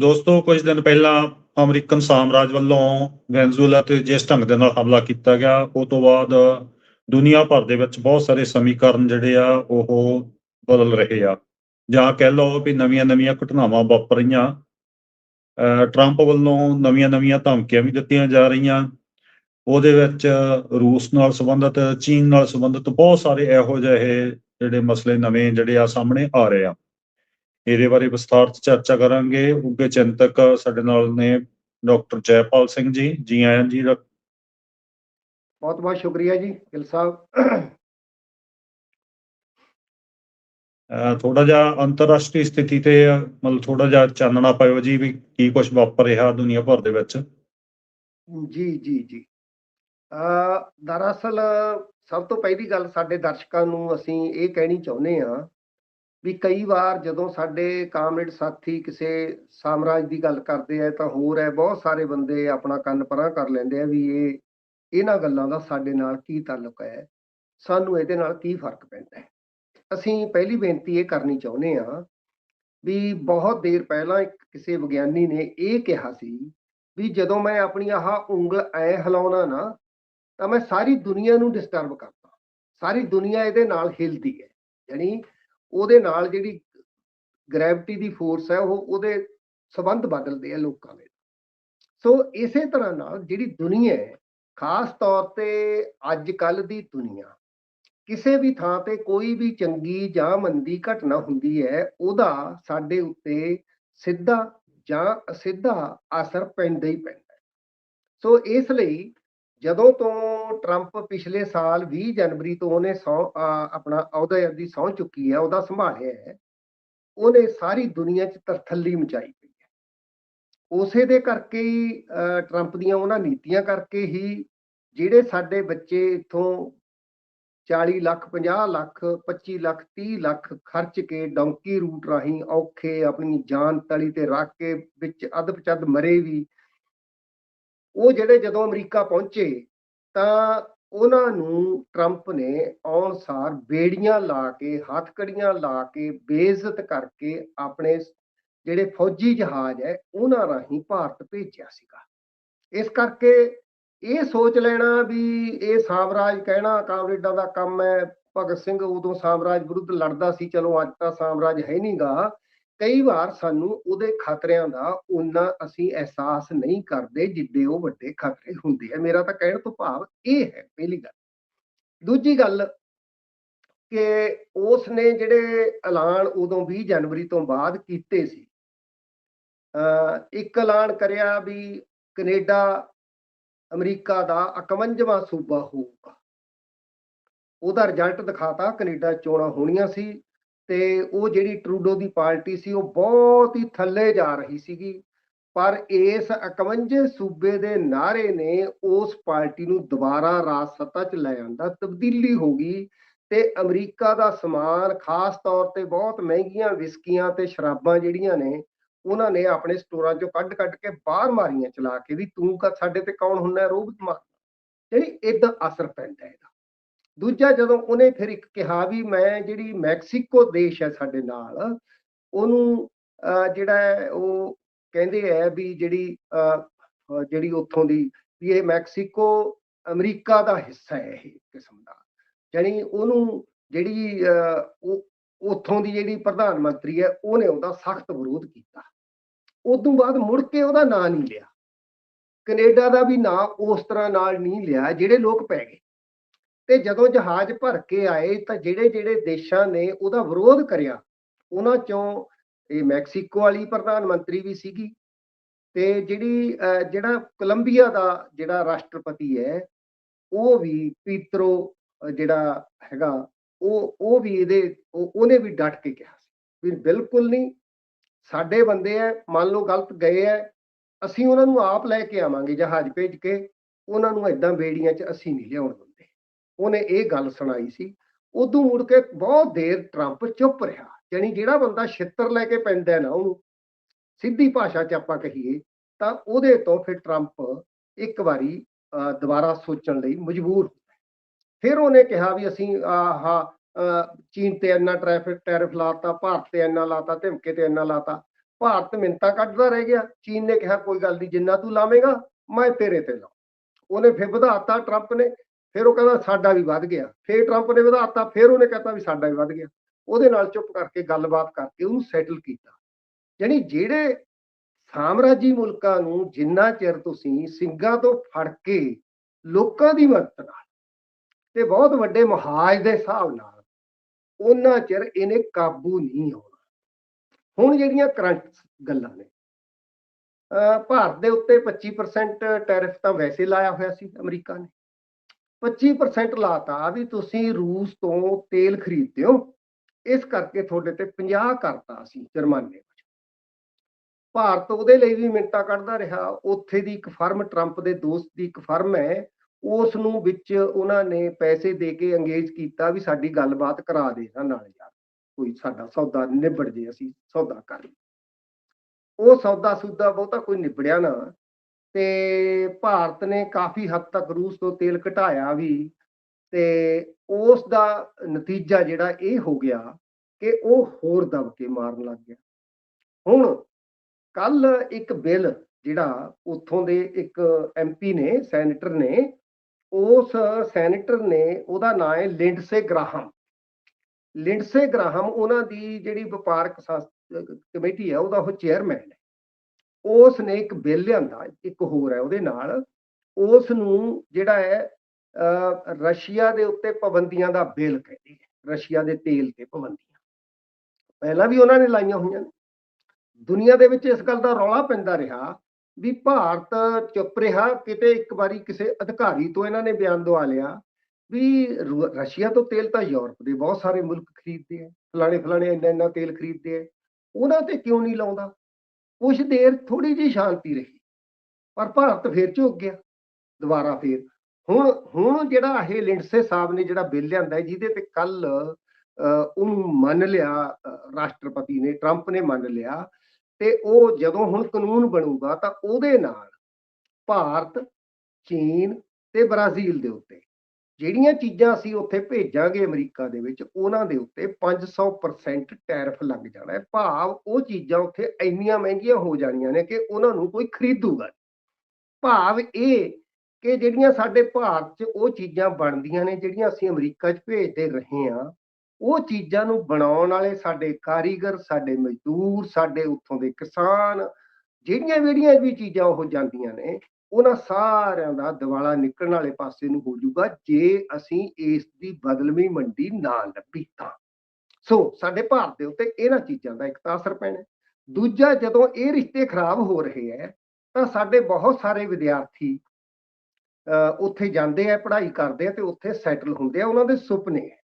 ਦੋਸਤੋ, ਕੁਝ ਦਿਨ ਪਹਿਲਾਂ ਅਮਰੀਕਨ ਸਾਮਰਾਜ ਵੱਲੋਂ ਵੈਨਜ਼ੂਏਲਾ ਤੇ ਜਿਸ ਢੰਗ ਦੇ ਨਾਲ ਹਮਲਾ ਕੀਤਾ ਗਿਆ, ਉਹ ਤੋਂ ਬਾਅਦ ਦੁਨੀਆ ਭਰ ਦੇ ਵਿੱਚ ਬਹੁਤ ਸਾਰੇ ਸਮੀਕਰਨ ਜਿਹੜੇ ਆ, ਉਹ ਬਦਲ ਰਹੇ ਆ। ਜਾਂ ਕਹਿ ਲਓ ਵੀ ਨਵੀਆਂ-ਨਵੀਆਂ ਘਟਨਾਵਾਂ ਵਾਪਰ ਰਹੀਆਂ ਅਹ ਟਰੰਪ ਵੱਲੋਂ ਨਵੀਆਂ-ਨਵੀਆਂ ਧਮਕੀਆਂ ਵੀ ਦਿੱਤੀਆਂ ਜਾ ਰਹੀਆਂ। ਉਹਦੇ ਵਿੱਚ ਰੂਸ ਨਾਲ ਸੰਬੰਧਿਤ, ਚੀਨ ਨਾਲ ਸੰਬੰਧਿਤ ਬਹੁਤ ਸਾਰੇ ਇਹੋ ਜਿਹੇ ਜਿਹੜੇ ਮਸਲੇ ਨਵੇਂ ਜਿਹੜੇ ਆ ਸਾਹਮਣੇ ਆ ਰਹੇ ਆ। ਇਹਦੇ ਬਾਰੇ ਵਿਸਥਾਰ ਚ ਚਰਚਾ ਕਰਾਂਗੇ। ਉੱਗੇ ਚਿੰਤਕ ਸਾਡੇ ਨਾਲ ਨੇ ਡਾਕਟਰ ਜੈਪਾਲ ਸਿੰਘ ਜੀ ਜੀ ਆਇਆਂ ਜੀ ਬਹੁਤ ਬਹੁਤ ਸ਼ੁਕਰੀਆ ਜੀ ਗਿਲ ਸਾਹਿਬ। ਥੋੜਾ ਜਿਹਾ ਅੰਤਰਰਾਸ਼ਟਰੀ ਸਥਿਤੀ ਤੇ ਮਤਲਬ ਥੋੜਾ ਜਿਹਾ ਚਾਨਣਾ ਪਾਇਓ ਜੀ ਵੀ ਕੀ ਕੁਝ ਵਾਪਰ ਰਿਹਾ ਦੁਨੀਆ ਭਰ ਦੇ ਵਿੱਚ। ਜੀ ਜੀ ਜੀ। ਅ ਦਰਅਸਲ ਸਭ ਤੋਂ ਪਹਿਲੀ ਗੱਲ ਸਾਡੇ ਦਰਸ਼ਕਾਂ ਨੂੰ ਅਸੀਂ ਇਹ ਕਹਿਣੀ ਚਾਹੁੰਦੇ ਹਾਂ ਵੀ ਕਈ ਵਾਰ ਜਦੋਂ ਸਾਡੇ ਕਾਮਰੇਡ ਸਾਥੀ ਕਿਸੇ ਸਾਮਰਾਜ ਦੀ ਗੱਲ ਕਰਦੇ ਆ ਤਾਂ ਹੋਰ ਹੈ, ਬਹੁਤ ਸਾਰੇ ਬੰਦੇ ਆਪਣਾ ਕੰਨ ਪਰਾਂ ਕਰ ਲੈਂਦੇ ਆ ਵੀ ਇਹ, ਇਹਨਾਂ ਗੱਲਾਂ ਦਾ ਸਾਡੇ ਨਾਲ ਕੀ ਤਾਲੁਕ ਹੈ? ਸਾਨੂੰ ਇਹਦੇ ਨਾਲ ਕੀ ਫ਼ਰਕ ਪੈਂਦਾ ਹੈ? ਅਸੀਂ ਪਹਿਲੀ ਬੇਨਤੀ ਇਹ ਕਰਨੀ ਚਾਹੁੰਦੇ ਹਾਂ ਵੀ ਬਹੁਤ ਦੇਰ ਪਹਿਲਾਂ ਇੱਕ ਕਿਸੇ ਵਿਗਿਆਨੀ ਨੇ ਇਹ ਕਿਹਾ ਸੀ ਵੀ ਜਦੋਂ ਮੈਂ ਆਪਣੀ ਆਹ ਉਂਗਲ ਐ ਹਿਲਾਉਣਾ ਨਾ, ਤਾਂ ਮੈਂ ਸਾਰੀ ਦੁਨੀਆ ਨੂੰ ਡਿਸਟਰਬ ਕਰਦਾ। ਸਾਰੀ ਦੁਨੀਆ ਇਹਦੇ ਨਾਲ ਹਿਲਦੀ ਹੈ। ਯਾਨੀ ਉਹਦੇ ਨਾਲ ਜਿਹੜੀ ਗ੍ਰੈਵਿਟੀ ਦੀ ਫੋਰਸ ਹੈ, ਉਹ ਉਹਦੇ ਸਬੰਧ ਬਦਲਦੇ ਆ ਲੋਕਾਂ ਦੇ। ਸੋ ਇਸੇ ਤਰ੍ਹਾਂ ਨਾਲ ਜਿਹੜੀ ਦੁਨੀਆ ਹੈ, ਖਾਸ ਤੌਰ ਤੇ ਅੱਜ ਕੱਲ ਦੀ ਦੁਨੀਆ, ਕਿਸੇ ਵੀ ਥਾਂ ਤੇ ਕੋਈ ਵੀ ਚੰਗੀ ਜਾਂ ਮੰਦੀ ਘਟਨਾ ਹੁੰਦੀ ਹੈ, ਉਹਦਾ ਸਾਡੇ ਉੱਤੇ ਸਿੱਧਾ ਜਾਂ ਅਸਿੱਧਾ ਅਸਰ ਪੈਂਦਾ ਹੀ ਪੈਂਦਾ ਸੋ ਇਸ ਲਈ ਜਦੋਂ ਤੋਂ ਟਰੰਪ ਪਿਛਲੇ ਸਾਲ 20 ਜਨਵਰੀ ਤੋਂ ਉਹਨੇ ਸੌ ਆਪਣਾ ਅਹੁਦਾ ਦੀ ਸਹੁੰ ਚੁੱਕੀ ਹੈ, ਉਹਦਾ ਸੰਭਾਲਿਆ ਹੈ, ਉਹਨੇ ਸਾਰੀ ਦੁਨੀਆ 'ਚ ਤਰਥੱਲੀ ਮਚਾਈ ਪਈ ਹੈ। ਉਸੇ ਦੇ ਕਰਕੇ ਹੀ ਟਰੰਪ ਦੀਆਂ ਉਹਨਾਂ ਨੀਤੀਆਂ ਕਰਕੇ ਹੀ ਜਿਹੜੇ ਸਾਡੇ ਬੱਚੇ ਇਥੋਂ 40 ਲੱਖ 50 ਲੱਖ 25 ਲੱਖ 30 ਲੱਖ ਖਰਚ ਕੇ ਡੌਂਕੀ ਰੂਟ ਰਾਹੀਂ ਔਖੇ ਆਪਣੀ ਜਾਨ ਤਲੀ ਤੇ ਰੱਖ ਕੇ ਵਿੱਚ ਅਦਬ-ਚਦ ਮਰੇ ਵੀ ਉਹ ਜਿਹੜੇ ਜਦੋਂ ਅਮਰੀਕਾ ਪਹੁੰਚੇ, ਤਾਂ ਉਹਨਾਂ ਨੂੰ ਟਰੰਪ ਨੇ ਆਉਣ ਸਾਰ ਬੇੜੀਆਂ ਲਾ ਕੇ, ਹੱਥਕੜੀਆਂ ਲਾ ਕੇ, ਬੇਇੱਜ਼ਤ ਕਰਕੇ ਆਪਣੇ ਜਿਹੜੇ ਫੌਜੀ ਜਹਾਜ਼ ਹੈ, ਉਹਨਾਂ ਰਾਹੀਂ ਭਾਰਤ ਭੇਜਿਆ ਸੀਗਾ। ਇਸ ਕਰਕੇ ਇਹ ਸੋਚ ਲੈਣਾ ਵੀ ਇਹ ਸਾਮਰਾਜ ਕਹਿਣਾ ਕਾਮਰੇਡਾਂ ਦਾ ਕੰਮ ਹੈ, ਭਗਤ ਸਿੰਘ ਉਦੋਂ ਸਾਮਰਾਜ ਵਿਰੁੱਧ ਲੜਦਾ ਸੀ, ਚਲੋ ਅੱਜ ਤਾਂ ਸਾਮਰਾਜ ਹੈ ਨਹੀਂਗਾ ਕਈ ਵਾਰ ਸਾਨੂੰ ਉਹਦੇ ਖਤਰਿਆਂ ਦਾ ਉਹਨਾਂ ਅਸੀਂ ਅਹਿਸਾਸ ਨਹੀਂ ਕਰਦੇ ਜਿੱਡੇ ਉਹ ਵੱਡੇ ਖਤਰੇ ਹੁੰਦੇ ਆ। ਮੇਰਾ ਤਾਂ ਕਹਿਣ ਤੋਂ ਭਾਵ ਇਹ ਹੈ, ਪਹਿਲੀ ਗੱਲ। ਦੂਜੀ ਗੱਲ ਕਿ ਉਸ ਨੇ ਜਿਹੜੇ ਐਲਾਨ ਉਦੋਂ 20 ਜਨਵਰੀ ਤੋਂ ਬਾਅਦ ਕੀਤੇ ਸੀ ਅ ਇੱਕ ਐਲਾਨ ਕਰਿਆ ਵੀ ਕੈਨੇਡਾ, ਅਮਰੀਕਾ ਦਾ 51ਵਾਂ ਸੂਬਾ ਹੋਊਗਾ। ਉਹਦਾ ਰਿਜ਼ਲਟ ਦਿਖਾਤਾ, ਕੈਨੇਡਾ ਚੋਣਾਂ ਹੋਣੀਆਂ ਸੀ। ਤੇ ਉਹ ਜਿਹੜੀ ਟਰੂਡੋ ਦੀ ਪਾਰਟੀ ਸੀ, ਉਹ ਬਹੁਤ ਹੀ ਥੱਲੇ ਜਾ ਰਹੀ ਸੀਗੀ। ਪਰ ਇਸ 51 ਸੂਬੇ ਦੇ ਨਾਰੇ ਨੇ ਉਸ ਪਾਰਟੀ ਨੂੰ ਦੁਬਾਰਾ ਰਾਜ ਸੱਤਾ 'ਚ ਲੈ ਆਂਦਾ, ਤਬਦੀਲੀ ਹੋ ਗਈ ਤੇ ਅਮਰੀਕਾ ਦਾ ਸਮਾਨ ਖਾਸ ਤੌਰ ਤੇ ਬਹੁਤ ਮਹਿੰਗੀਆਂ ਵਿਸਕੀਆਂ ਤੇ ਸ਼ਰਾਬਾਂ ਜਿਹੜੀਆਂ ਨੇ, ਉਹਨਾਂ ਨੇ ਆਪਣੇ ਸਟੋਰਾਂ 'ਚੋਂ ਕੱਢ ਕੱਢ ਕੇ ਬਾਹਰ ਮਾਰੀਆਂ ਚਲਾ ਕੇ ਵੀ ਤੂੰ ਕਾ, ਸਾਡੇ ਤੇ ਕੌਣ ਹੁੰਦਾ ਰੋਬ ਮਾਰ ਜਿਹੜੀ ਇਦਾਂ ਅਸਰ ਪੈਂਦਾ ਇਹਦਾ। ਦੂਜਾ ਜਦੋਂ ਉਹਨੇ ਫਿਰ ਇੱਕ ਕਿਹਾ ਵੀ ਮੈਂ ਜਿਹੜੀ ਮੈਕਸੀਕੋ ਦੇਸ਼ ਹੈ ਸਾਡੇ ਨਾਲ, ਉਹਨੂੰ, ਅਹ, ਜਿਹੜਾ ਹੈ ਉਹ ਕਹਿੰਦੇ ਹੈ ਵੀ ਜਿਹੜੀ, ਅਹ ਜਿਹੜੀ ਉੱਥੋਂ ਦੀ ਵੀ ਇਹ ਮੈਕਸੀਕੋ ਅਮਰੀਕਾ ਦਾ ਹਿੱਸਾ ਹੈ ਇਹ ਕਿਸਮ ਦਾ। ਯਾਨੀ ਉਹਨੂੰ ਜਿਹੜੀ ਉਹ ਉੱਥੋਂ ਦੀ ਜਿਹੜੀ ਪ੍ਰਧਾਨ ਮੰਤਰੀ ਹੈ ਉਹਨੇ ਉਹਦਾ ਸਖਤ ਵਿਰੋਧ ਕੀਤਾ। ਉਦੋਂ ਬਾਅਦ ਮੁੜ ਕੇ ਉਹਦਾ ਨਾਂ ਨਹੀਂ ਲਿਆ। ਕੈਨੇਡਾ ਦਾ ਵੀ ਨਾਂ ਉਸ ਤਰ੍ਹਾਂ ਨਾਲ ਨਹੀਂ ਲਿਆ ਜਿਹੜੇ ਲੋਕ ਪੈ ਗਏ। ਤੇ ਜਦੋਂ ਜਹਾਜ਼ ਭਰ ਕੇ ਆਏ ਤਾਂ ਜਿਹੜੇ ਜਿਹੜੇ ਦੇਸ਼ਾਂ ਨੇ ਉਹਦਾ ਵਿਰੋਧ ਕਰਿਆ। ਉਹਨਾਂ ਚੋਂ ਇਹ ਮੈਕਸੀਕੋ ਵਾਲੀ ਪ੍ਰਧਾਨ ਮੰਤਰੀ ਵੀ ਸੀਗੀ ਤੇ ਜਿਹੜੀ ਜਿਹੜਾ ਕੋਲੰਬੀਆ ਦਾ ਜਿਹੜਾ ਰਾਸ਼ਟਰਪਤੀ ਹੈ, ਉਹ ਵੀ ਪੀਤਰੋ ਜਿਹੜਾ ਹੈਗਾ, ਉਹ ਉਹ ਵੀ ਇਹਦੇ ਉਹਨੇ ਵੀ ਡਟ ਕੇ ਕਿਹਾ ਸੀ ਵੀ ਬਿਲਕੁਲ ਨਹੀਂ, ਸਾਡੇ ਬੰਦੇ ਐ, ਮੰਨ ਲਓ ਗਲਤ ਗਏ ਐ, ਅਸੀਂ ਉਹਨਾਂ ਨੂੰ ਆਪ ਲੈ ਕੇ ਆਵਾਂਗੇ ਜਹਾਜ਼ ਭੇਜ ਕੇ, ਉਹਨਾਂ ਨੂੰ ਐਦਾਂ ਬੇੜੀਆਂ 'ਚ ਅਸੀਂ ਨਹੀਂ ਲਿਆਉਣ ਦਿੰਦੇ। ਉਹਨੇ ਇਹ ਗੱਲ ਸੁਣਾਈ ਸੀ। ਉਦੋਂ ਮੁੜ ਕੇ ਬਹੁਤ ਦੇਰ ਟਰੰਪ ਚੁੱਪ ਰਿਹਾ ਯਾਨੀ ਜਿਹੜਾ ਬੰਦਾ ਛਿੱਤਰ ਲੈ ਕੇ ਪੈਂਦਾ ਨਾ ਉਹਨੂੰ, ਸਿੱਧੀ ਭਾਸ਼ਾ 'ਚ ਆਪਾਂ ਕਹੀਏ, ਤਾਂ ਉਹਦੇ ਤੋਂ ਫਿਰ ਟਰੰਪ ਇੱਕ ਵਾਰੀ ਦੁਬਾਰਾ ਸੋਚਣ ਲਈ ਮਜਬੂਰ ਫਿਰ ਉਹਨੇ ਕਿਹਾ ਵੀ ਅਸੀਂ, ਆਹ ਚੀਨ ਤੇ ਇੰਨਾ ਟ੍ਰੈਫਿਕ, ਟੈਰਿਫ ਲਾਤਾ, ਭਾਰਤ ਤੇ ਇੰਨਾ ਲਾਤਾ, ਧਮਕੇ ਤੇ ਇੰਨਾ ਲਾਤਾ, ਭਾਰਤ ਮਿੰਤਾ ਕੱਢਦਾ ਰਹਿ ਗਿਆ। ਚੀਨ ਨੇ ਕਿਹਾ, ਕੋਈ ਗੱਲ ਨਹੀਂ ਜਿੰਨਾ ਤੂੰ ਲਾਵੇਂਗਾ, ਮੈਂ ਤੇਰੇ ਤੇ ਲਾ ਉਹਨੇ ਫਿਰ ਵਧਾਤਾ ਟਰੰਪ ਨੇ ਫਿਰ ਉਹ ਕਹਿੰਦਾ ਸਾਡਾ ਵੀ ਵੱਧ ਗਿਆ। ਫਿਰ ਟਰੰਪ ਨੇ ਵਧਾਤਾ, ਫਿਰ ਉਹਨੇ ਕਹਤਾ ਵੀ ਸਾਡਾ ਵੀ ਵੱਧ ਗਿਆ। ਉਹਦੇ ਨਾਲ ਚੁੱਪ ਕਰਕੇ ਗੱਲਬਾਤ ਕਰਕੇ ਉਹਨੂੰ ਸੈਟਲ ਕੀਤਾ। ਯਾਨੀ ਜਿਹੜੇ ਸਾਮਰਾਜੀ ਮੁਲਕਾਂ ਨੂੰ ਜਿੰਨਾ ਚਿਰ ਤੁਸੀਂ ਸਿੰਘਾਂ ਤੋਂ ਫੜ ਕੇ ਲੋਕਾਂ ਦੀ ਮਦਦ ਨਾਲ ਤੇ ਬਹੁਤ ਵੱਡੇ ਮਹਾਜ ਦੇ ਹਿਸਾਬ ਨਾਲ ਉਹਨਾਂ ਚਿਰ ਇਹਨੇ ਕਾਬੂ ਨਹੀਂ ਆਉਣਾ। ਹੁਣ ਜਿਹੜੀਆਂ ਕਰੰਟ ਗੱਲਾਂ ਨੇ ਭਾਰਤ ਦੇ ਉੱਤੇ 25% ਟੈਰਿਫ ਤਾਂ ਵੈਸੇ ਲਾਇਆ ਹੋਇਆ ਸੀ ਅਮਰੀਕਾ ਨੇ। 25% ਲਾਤਾ ਵੀ ਤੁਸੀਂ ਰੂਸ ਤੋਂ ਤੇਲ ਖਰੀਦਦੇ ਹੋ। ਇਸ ਕਰਕੇ ਤੁਹਾਡੇ ਤੇ 50 ਕਰਤਾ ਸੀ ਜੁਰਮਾਨੇ ਵਿੱਚ। ਭਾਰਤ ਉਹਦੇ ਲਈ ਵੀ ਮਿੰਟਾਂ ਕੱਢਦਾ ਰਿਹਾ। ਉੱਥੇ ਦੀ ਇੱਕ ਫਰਮ, ਟਰੰਪ ਦੇ ਦੋਸਤ ਦੀ ਇੱਕ ਫਰਮ ਹੈ। ਉਸ ਨੂੰ ਵਿੱਚ ਉਹਨਾਂ ਨੇ ਪੈਸੇ ਦੇ ਕੇ ਅੰਗੇਜ ਕੀਤਾ ਵੀ ਸਾਡੀ ਗੱਲਬਾਤ ਕਰਾ ਦੇ ਇਹਨਾਂ ਨਾਲ ਯਾਰ ਕੋਈ ਸਾਡਾ ਸੌਦਾ ਨਿਬੜ ਜੇ, ਅਸੀਂ ਸੌਦਾ ਕਰ ਉਹ ਸੌਦਾ ਸੁਦਾ ਬਹੁਤਾ ਕੋਈ ਨਿਬੜਿਆ ਨਾ। ਤੇ ਭਾਰਤ ਨੇ ਕਾਫੀ ਹੱਦ ਤੱਕ ਰੂਸ ਤੋਂ ਤੇਲ ਘਟਾਇਆ ਵੀ ਤੇ ਉਸ ਦਾ ਨਤੀਜਾ ਜਿਹੜਾ ਇਹ ਹੋ ਗਿਆ ਕਿ ਉਹ ਹੋਰ ਦਬ ਕੇ ਮਾਰਨ ਲੱਗ ਗਿਆ। ਹੁਣ ਕੱਲ ਇੱਕ ਬਿੱਲ ਜਿਹੜਾ ਉੱਥੋਂ ਦੇ ਇੱਕ ਐਮਪੀ ਨੇ, ਸੈਨੇਟਰ ਨੇ, ਉਸ ਸੈਨੇਟਰ ਨੇ ਉਹਦਾ ਨਾਮ ਹੈ ਲਿੰਡਸੇ ਗ੍ਰਾਹਮ। ਲਿੰਡਸੇ ਗ੍ਰਾਹਮ ਉਹਨਾਂ ਦੀ ਜਿਹੜੀ ਵਪਾਰਕ ਕਮੇਟੀ ਹੈ ਉਹਦਾ ਉਹ ਚੇਅਰਮੈਨ ਹੈ। ਉਸ ਨੇ ਇੱਕ ਬਿੱਲ ਲਿਆਂਦਾ ਇੱਕ ਹੋਰ ਹੈ ਉਹਦੇ ਨਾਲ। ਉਸ ਨੂੰ ਜਿਹੜਾ ਹੈ ਅਹ, ਰਸ਼ੀਆ ਦੇ ਉੱਤੇ ਪਾਬੰਦੀਆਂ ਦਾ ਬਿੱਲ ਕਹਿੰਦੇ ਹੈ ਰਸ਼ੀਆ ਦੇ ਤੇਲ ਤੇ ਪਾਬੰਦੀਆਂ। ਪਹਿਲਾਂ ਵੀ ਉਹਨਾਂ ਨੇ ਲਾਈਆਂ ਹੋਈਆਂ ਨੇ। ਦੁਨੀਆ ਦੇ ਵਿੱਚ ਇਸ ਗੱਲ ਦਾ ਰੌਲਾ ਪੈਂਦਾ ਰਿਹਾ ਵੀ ਭਾਰਤ ਚੁੱਪ ਰਿਹਾ ਕਿਤੇ ਇੱਕ ਵਾਰੀ ਕਿਸੇ ਅਧਿਕਾਰੀ ਤੋਂ ਇਹਨਾਂ ਨੇ ਬਿਆਨ ਦਵਾ ਲਿਆ ਵੀ ਰੂ- ਰਸ਼ੀਆ ਤੋਂ ਤੇਲ ਤਾਂ ਯੂਰਪ ਦੇ ਬਹੁਤ ਸਾਰੇ ਮੁਲਕ ਖਰੀਦਦੇ ਆ ਫਲਾਣੇ ਫਲਾਣੇ ਇੰਨਾ ਇੰਨਾ ਤੇਲ ਖਰੀਦਦੇ ਆ। ਉਹਨਾਂ ਤੇ ਕਿਉਂ ਨਹੀਂ ਲਾਉਂਦਾ? ਕੁਛ ਦੇਰ ਥੋੜੀ ਜਿਹੀ ਸ਼ਾਂਤੀ ਰਹੀ, ਪਰ ਭਾਰਤ ਫੇਰ ਝੁਕ ਗਿਆ, ਦੁਬਾਰਾ ਫੇਰ। ਹੁਣ ਹੁਣ ਜਿਹੜਾ ਇਹ ਲਿੰਡਸੇ ਸਾਹਿਬ ਨੇ ਜਿਹੜਾ ਬਿੱਲ ਲਿਆਂਦਾ ਜਿਹਦੇ ਤੇ ਕੱਲ ਉਹਨੂੰ ਮੰਨ ਲਿਆ ਰਾਸ਼ਟਰਪਤੀ ਨੇ, ਟਰੰਪ ਨੇ ਮੰਨ ਲਿਆ, ਤੇ ਉਹ ਜਦੋਂ ਹੁਣ ਕਾਨੂੰਨ ਬਣੂਗਾ ਤਾਂ ਉਹਦੇ ਨਾਲ ਭਾਰਤ, ਚੀਨ ਤੇ ਬ੍ਰਾਜ਼ੀਲ ਦੇ ਉੱਤੇ ਜਿਹੜੀਆਂ ਚੀਜ਼ਾਂ ਅਸੀਂ ਉੱਥੇ ਭੇਜਾਂਗੇ ਅਮਰੀਕਾ ਦੇ ਵਿੱਚ, ਉਹਨਾਂ ਦੇ ਉੱਤੇ 500% ਟੈਰਿਫ ਲੱਗ ਜਾਣਾ ਹੈ। ਭਾਵ ਉਹ ਚੀਜ਼ਾਂ ਉੱਥੇ ਇੰਨੀਆਂ ਮਹਿੰਗੀਆਂ ਹੋ ਜਾਣੀਆਂ ਨੇ ਕਿ ਉਹਨਾਂ ਨੂੰ ਕੋਈ ਖਰੀਦੂਗਾ ਭਾਵ ਇਹ ਕਿ ਜਿਹੜੀਆਂ ਸਾਡੇ ਭਾਰਤ 'ਚ ਉਹ ਚੀਜ਼ਾਂ ਬਣਦੀਆਂ ਨੇ, ਜਿਹੜੀਆਂ ਅਸੀਂ ਅਮਰੀਕਾ 'ਚ ਭੇਜਦੇ ਰਹੇ ਹਾਂ, ਉਹ ਚੀਜ਼ਾਂ ਨੂੰ ਬਣਾਉਣ ਵਾਲੇ ਸਾਡੇ ਕਾਰੀਗਰ, ਸਾਡੇ ਮਜ਼ਦੂਰ, ਸਾਡੇ ਉੱਥੋਂ ਦੇ ਕਿਸਾਨ ਜਿਹੜੀਆਂ ਜਿਹੜੀਆਂ ਵੀ ਚੀਜ਼ਾਂ ਉਹ ਜਾਂਦੀਆਂ ਨੇ ਉਹਨਾਂ ਸਾਰਿਆਂ ਦਾ ਦਿਵਾਲਾ ਨਿਕਲਣ ਵਾਲੇ ਪਾਸੇ ਨੂੰ ਹੋ ਜਾਊਗਾ ਜੇ ਅਸੀਂ ਇਸ ਦੀ ਬਦਲਵੀਂ ਮੰਡੀ ਨਾ ਲੱਭੀ ਤਾਂ। ਸੋ ਸਾਡੇ ਭਾਰਤ ਦੇ ਉੱਤੇ ਇਹਨਾਂ ਚੀਜ਼ਾਂ ਦਾ ਇੱਕ ਤਾਂ ਅਸਰ ਪੈਣਾ ਦੂਜਾ ਜਦੋਂ ਇਹ ਰਿਸ਼ਤੇ ਖਰਾਬ ਹੋ ਰਹੇ ਹੈ ਤਾਂ ਸਾਡੇ ਬਹੁਤ ਸਾਰੇ ਵਿਦਿਆਰਥੀ ਅਹ, ਉੱਥੇ ਜਾਂਦੇ ਆ ਪੜ੍ਹਾਈ ਕਰਦੇ ਆ ਤੇ ਉੱਥੇ ਸੈਟਲ ਹੁੰਦੇ ਆ ਉਹਨਾਂ ਦੇ ਸੁਪਨੇ। ਹੈ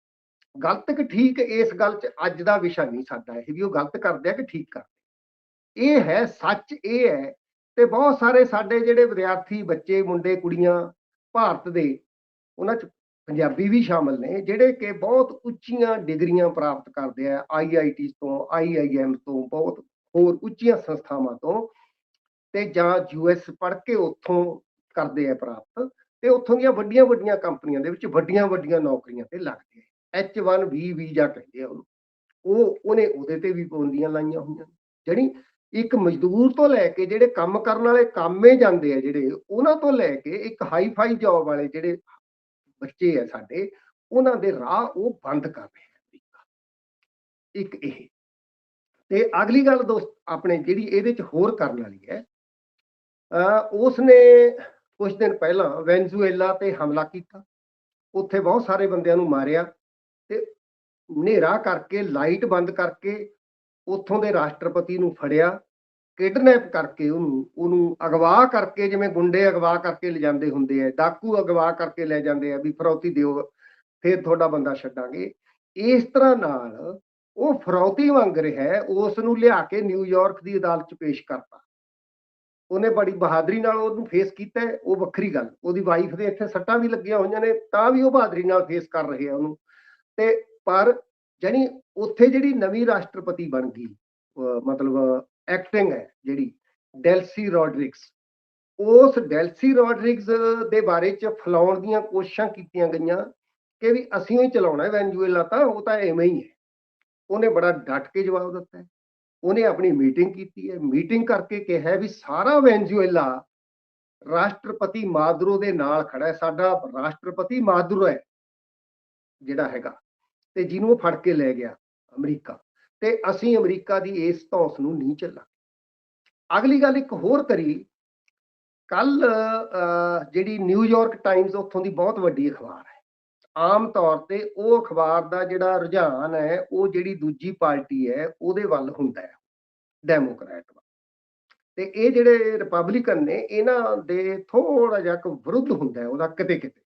ਗਲਤ ਕਿ ਠੀਕ ਇਸ ਗੱਲ 'ਚ ਅੱਜ ਦਾ ਵਿਸ਼ਾ ਨਹੀਂ ਸਾਡਾ ਇਹ ਵੀ ਉਹ ਗਲਤ ਕਰਦੇ ਆ ਕਿ ਠੀਕ ਕਰਦੇ ਇਹ ਹੈ ਸੱਚ ਇਹ ਹੈ ਤੇ ਬਹੁਤ ਸਾਰੇ ਸਾਡੇ ਜਿਹੜੇ ਵਿਦਿਆਰਥੀ, ਬੱਚੇ, ਮੁੰਡੇ, ਕੁੜੀਆਂ ਭਾਰਤ ਦੇ, ਉਹਨਾਂ 'ਚ ਪੰਜਾਬੀ ਵੀ ਸ਼ਾਮਲ ਨੇ, ਜਿਹੜੇ ਕਿ ਬਹੁਤ ਉੱਚੀਆਂ ਡਿਗਰੀਆਂ ਪ੍ਰਾਪਤ ਕਰਦੇ ਆ ਆਈਆਈਟੀ ਤੋਂ ਆਈਆਈਐਮ ਤੋਂ, ਬਹੁਤ ਹੋਰ ਉੱਚੀਆਂ ਸੰਸਥਾਵਾਂ ਤੋਂ ਤੇ ਜਾਂ ਯੂਐਸ ਪੜ੍ਹ ਕੇ ਉੱਥੋਂ ਕਰਦੇ ਆ ਪ੍ਰਾਪਤ ਤੇ ਉੱਥੋਂ ਦੀਆਂ ਵੱਡੀਆਂ ਵੱਡੀਆਂ ਕੰਪਨੀਆਂ ਦੇ ਵਿੱਚ ਵੱਡੀਆਂ ਵੱਡੀਆਂ ਨੌਕਰੀਆਂ ਤੇ ਲੱਗਦੇ ਆ H1B ਵੀਜ਼ਾ ਕਹਿੰਦੇ ਆ ਉਹਨੂੰ ਉਹ, ਉਹਨੇ ਉਹਦੇ ਤੇ ਵੀ ਪਾਬੰਦੀਆਂ ਲਾਈਆਂ ਹੋਈਆਂ ਨੇ। ਜਿਹੜੀ ਇੱਕ ਮਜ਼ਦੂਰ ਤੋਂ ਲੈ ਕੇ ਜਿਹੜੇ ਕੰਮ ਕਰਨ ਵਾਲੇ ਕੰਮੇ ਜਾਂਦੇ ਆ ਜਿਹੜੇ, ਉਹਨਾਂ ਤੋਂ ਲੈ ਕੇ ਇੱਕ ਹਾਈ ਫਾਈ ਜੌਬ ਵਾਲੇ ਜਿਹੜੇ ਬੱਚੇ ਆ ਸਾਡੇ, ਉਹਨਾਂ ਦੇ ਰਾਹ ਉਹ ਬੰਦ ਕਰ ਰਿਹਾ ਅਮਰੀਕਾ। ਇੱਕ ਇਹ। ਤੇ ਅਗਲੀ ਗੱਲ ਦੋਸਤ ਆਪਣੇ ਜਿਹੜੀ ਇਹਦੇ ਚ ਹੋਰ ਕਰਨ ਵਾਲੀ ਹੈ ਅ ਉਸ ਨੇ ਕੁਝ ਦਿਨ ਪਹਿਲਾਂ ਵੈਨਜ਼ੂਏਲਾ ਤੇ ਹਮਲਾ ਕੀਤਾ। ਉੱਥੇ ਬਹੁਤ ਸਾਰੇ ਬੰਦਿਆਂ ਨੂੰ ਮਾਰਿਆ ਤੇ ਹਨੇਰਾ ਕਰਕੇ, ਲਾਈਟ ਬੰਦ ਕਰਕੇ ਉੱਥੋਂ ਦੇ ਰਾਸ਼ਟਰਪਤੀ ਨੂੰ ਫੜਿਆ, ਕਿਡਨੈਪ ਕਰਕੇ ਉਹਨੂੰ ਉਹਨੂੰ ਅਗਵਾ ਕਰਕੇ, ਜਿਵੇਂ ਗੁੰਡੇ ਅਗਵਾ ਕਰਕੇ ਲਿਜਾਂਦੇ ਹੁੰਦੇ ਆ, ਡਾਕੂ ਅਗਵਾ ਕਰਕੇ ਲੈ ਜਾਂਦੇ ਆ ਵੀ ਫਰੌਤੀ ਦਿਓ, ਫਿਰ ਤੁਹਾਡਾ ਬੰਦਾ ਛੱਡਾਂਗੇ। ਇਸ ਤਰ੍ਹਾਂ ਨਾਲ ਉਹ ਫਰੌਤੀ ਮੰਗ ਰਿਹਾ ਹੈ ਉਸ ਨੂੰ ਲਿਆ ਕੇ ਨਿਊਯਾਰਕ ਦੀ ਅਦਾਲਤ 'ਚ ਪੇਸ਼ ਕਰਤਾ। ਉਹਨੇ ਬੜੀ ਬਹਾਦਰੀ ਨਾਲ ਉਹਨੂੰ ਫੇਸ ਕੀਤਾ, ਉਹ ਵੱਖਰੀ ਗੱਲ, ਉਹਦੀ ਵਾਈਫ ਦੇ ਇੱਥੇ ਸੱਟਾਂ ਵੀ ਲੱਗੀਆਂ ਹੋਈਆਂ ਨੇ, ਤਾਂ ਵੀ ਉਹ ਬਹਾਦਰੀ ਨਾਲ ਫੇਸ ਕਰ ਰਹੇ ਆ ਉਹਨੂੰ। ਤੇ ਪਰ ਜਾਨੀ ਉੱਥੇ ਜਿਹੜੀ ਨਵੀਂ ਰਾਸ਼ਟਰਪਤੀ ਬਣ ਗਈ ਮਤਲਬ ਐਕਟਿੰਗ ਹੈ ਜਿਹੜੀ, ਡੈਲਸੀ ਰੋਡਰਿਕਸ ਉਸ ਡੈਲਸੀ ਰੋਡਰਿਕਸ ਦੇ ਬਾਰੇ ਚ ਫਲਾਉਣ ਦੀਆਂ ਕੋਸ਼ਿਸ਼ਾਂ ਕੀਤੀਆਂ ਗਈਆਂ ਕਿ ਵੀ ਅਸੀਂ ਹੀ ਚਲਾਉਣਾ ਹੈ ਵੈਨਜ਼ੂਏਲਾ ਤਾਂ ਉਹ ਤਾਂ ਐਵੇਂ ਹੀ ਹੈ। ਉਹਨੇ ਬੜਾ ਡਟ ਕੇ ਜਵਾਬ ਦਿੱਤਾ ਹੈ। ਉਹਨੇ ਆਪਣੀ ਮੀਟਿੰਗ ਕੀਤੀ ਹੈ। ਮੀਟਿੰਗ ਕਰਕੇ ਕਿਹਾ ਵੀ ਸਾਰਾ ਵੈਨਜ਼ੂਏਲਾ ਰਾਸ਼ਟਰਪਤੀ ਮਾਦੁਰੋ ਦੇ ਨਾਲ ਖੜਾ ਹੈ। ਸਾਡਾ ਰਾਸ਼ਟਰਪਤੀ ਮਾਦੁਰੋ ਹੈ ਜਿਹੜਾ ਹੈਗਾ। ਤੇ ਜਿਹਨੂੰ ਉਹ ਫੜ ਕੇ ਲੈ ਗਿਆ ਅਮਰੀਕਾ, ਤੇ ਅਸੀਂ ਅਮਰੀਕਾ ਦੀ ਇਸ ਧੌਂਸ ਨੂੰ ਨਹੀਂ ਚੱਲਾਂਗੇ ਅਗਲੀ ਗੱਲ ਇੱਕ ਹੋਰ ਕਰੀ। ਕੱਲ ਜਿਹੜੀ ਨਿਊਯਾਰਕ ਟਾਈਮਜ਼ ਉੱਥੋਂ ਦੀ ਬਹੁਤ ਵੱਡੀ ਅਖਬਾਰ ਹੈ। ਆਮ ਤੌਰ ਤੇ ਉਹ ਅਖਬਾਰ ਦਾ ਜਿਹੜਾ ਰੁਝਾਨ ਹੈ, ਉਹ ਜਿਹੜੀ ਦੂਜੀ ਪਾਰਟੀ ਹੈ, ਉਹਦੇ ਵੱਲ ਹੁੰਦਾ ਹੈ, ਡੈਮੋਕ੍ਰੈਟ ਵੱਲ। ਤੇ ਇਹ ਜਿਹੜੇ ਰਿਪਬਲਿਕਨ ਨੇ, ਇਹਨਾਂ ਦੇ ਥੋੜਾ ਜਿਹਾ ਕੁ ਵਿਰੁੱਧ ਹੁੰਦਾ ਉਹਦਾ ਕਿਤੇ ਕਿਤੇ